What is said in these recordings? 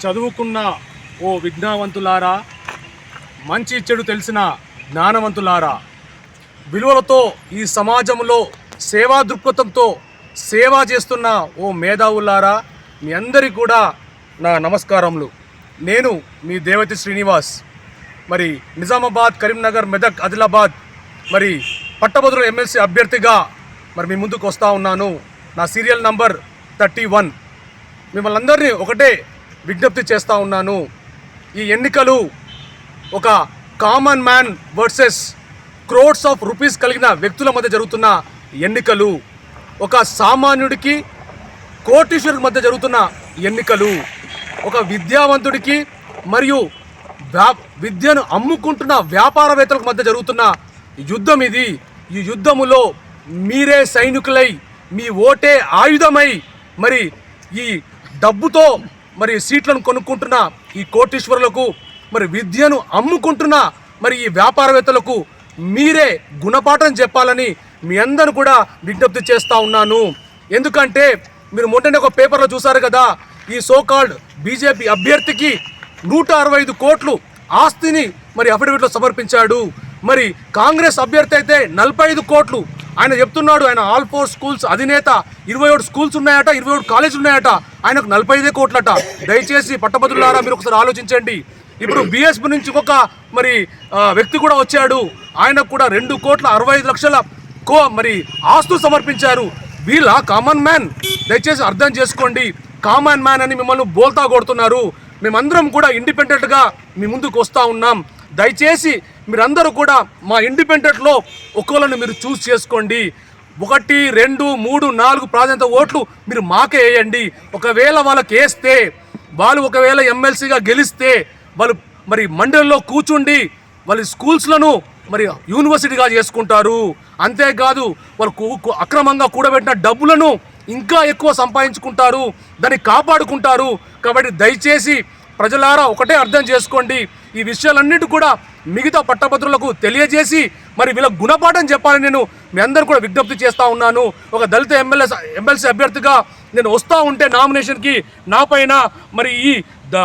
చదువుకున్న ఓ విజ్ఞావంతులారా మంచి చెడు తెలిసిన జ్ఞానవంతులారా విలువలతో ఈ సమాజంలో సేవా దృక్పథంతో సేవ చేస్తున్న ఓ మేధావులారా మీ అందరికీ కూడా నా నమస్కారములు. నేను మీ దేవతి శ్రీనివాస్. మరి నిజామాబాద్ కరీంనగర్ మెదక్ ఆదిలాబాద్ మరి పట్టభద్రుల ఎమ్మెల్సీ అభ్యర్థిగా మరి మీ ముందుకు వస్తూ ఉన్నాను. నా సీరియల్ నంబర్ థర్టీ వన్. మిమ్మల్ని అందరినీ ఒకటే విజ్ఞప్తి చేస్తూ ఉన్నాను. ఈ ఎన్నికలు ఒక common man versus crores of rupees కలిగిన వ్యక్తుల మధ్య జరుగుతున్న ఎన్నికలు ఒక సామాన్యుడికి కోటీశ్వరుడి మధ్య జరుగుతున్న ఎన్నికలు ఒక విద్యావంతుడికి మరియు వ్యా విద్యను అమ్ముకుంటున్న వ్యాపారవేత్తలకు మధ్య జరుగుతున్న యుద్ధం ఇది. ఈ యుద్ధములో మీరే సైనికులై మీ ఓటే ఆయుధమై మరి ఈ డబ్బుతో మరి సీట్లను కొనుక్కుంటున్న ఈ కోటీశ్వరులకు మరి విద్యను అమ్ముకుంటున్న మరి ఈ వ్యాపారవేత్తలకు మీరే గుణపాఠం చెప్పాలని మీ అందరూ కూడా విజ్ఞప్తి చేస్తూ ఉన్నాను. ఎందుకంటే మీరు మొన్ననే ఒక పేపర్లో చూసారు కదా ఈ సోకాల్డ్ బీజేపీ అభ్యర్థికి నూట అరవై ఐదు కోట్లు ఆస్తిని మరి అఫిడవిట్లో సమర్పించాడు. మరి కాంగ్రెస్ అభ్యర్థి అయితే నలభై ఐదు కోట్లు ఆయన చెప్తున్నాడు ఆయన ఆల్ ఫోర్ స్కూల్స్ అధినేత ఇరవై ఏడు స్కూల్స్ ఉన్నాయట ఇరవై ఏడు కాలేజీలు ఉన్నాయట ఆయనకు నలభై ఐదే కోట్లట. దయచేసి పట్టభద్రులారా మీరు ఒకసారి ఆలోచించండి. ఇప్పుడు బీఎస్పీ నుంచి ఒక మరి వ్యక్తి కూడా వచ్చాడు. ఆయనకు కూడా రెండు కోట్ల అరవై ఐదు లక్షల కో మరి ఆస్తులు సమర్పించారు. వీళ్ళ కామన్ మ్యాన్ దయచేసి అర్థం చేసుకోండి. కామన్ మ్యాన్ అని మిమ్మల్ని బోల్తా కొడుతున్నారు. మేమందరం కూడా ఇండిపెండెంట్గా మీ ముందుకు వస్తూ ఉన్నాం. దయచేసి మీరందరూ కూడా మా ఇండిపెండెంట్లో ఒక్కోళ్ళని మీరు చూస్ చేసుకోండి. ఒకటి రెండు మూడు నాలుగు ప్రాధాన్యత ఓట్లు మీరు మాకే వేయండి. ఒకవేళ వాళ్ళకి వేస్తే వాళ్ళు ఒకవేళ ఎమ్మెల్సీగా గెలిస్తే వాళ్ళు మరి మండలిలో కూర్చుండి వాళ్ళ స్కూల్స్లను మరి యూనివర్సిటీగా చేసుకుంటారు. అంతేకాదు వాళ్ళు అక్రమంగా కూడబెట్టిన డబ్బులను ఇంకా ఎక్కువ సంపాదించుకుంటారు. దాన్ని కాపాడుకుంటారు. కాబట్టి దయచేసి ప్రజలారా ఒకటే అర్థం చేసుకోండి. ఈ విషయాలన్నిటి కూడా మిగతా పట్టభద్రులకు తెలియజేసి మరి వీళ్ళ గుణపాఠం చెప్పాలని నేను మీ అందరూ కూడా విజ్ఞప్తి చేస్తూ ఉన్నాను. ఒక దళిత ఎమ్మెల్యే ఎమ్మెల్సీ అభ్యర్థిగా నేను వస్తూ ఉంటే నామినేషన్కి నా పైన మరి ఈ ద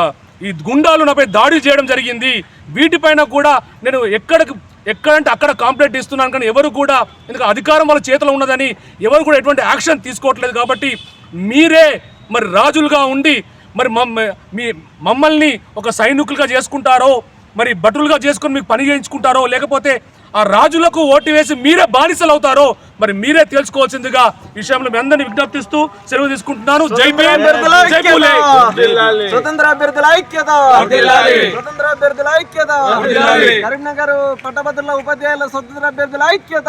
ఈ గుండాలు నాపై దాడి చేయడం జరిగింది. వీటిపైన కూడా నేను ఎక్కడికి ఎక్కడంటే అక్కడ కాంప్లైంట్ ఇస్తున్నాను. కానీ ఎవరు కూడా ఎందుకంటే అధికారం వాళ్ళ చేతిలో ఉన్నదని ఎవరు కూడా ఎటువంటి యాక్షన్ తీసుకోవట్లేదు కాబట్టి మీరే మరి రాజులుగా ఉండి మరి మమ్మ మీ మమ్మల్ని ఒక సైనికులుగా చేసుకుంటారో మరి భటులుగా చేసుకొని మీకు పని చేయించుకుంటారో లేకపోతే ఆ రాజులకు ఓటు వేసి మీరే బానిసలు అవుతారో మరి మీరే తెలుసుకోవాల్సిందిగా ఈ విషయంలో మీ అందరినీ విజ్ఞప్తిస్తూ సెలవు తీసుకుంటున్నాను. జై స్వతంత్ర అభ్యర్థుల ఐక్యత. స్వతంత్ర అభ్యర్థుల ఐక్యత. కరీంనగర్ పట్టభద్రుల ఉపాధ్యాయుల స్వతంత్ర అభ్యర్థుల ఐక్యత.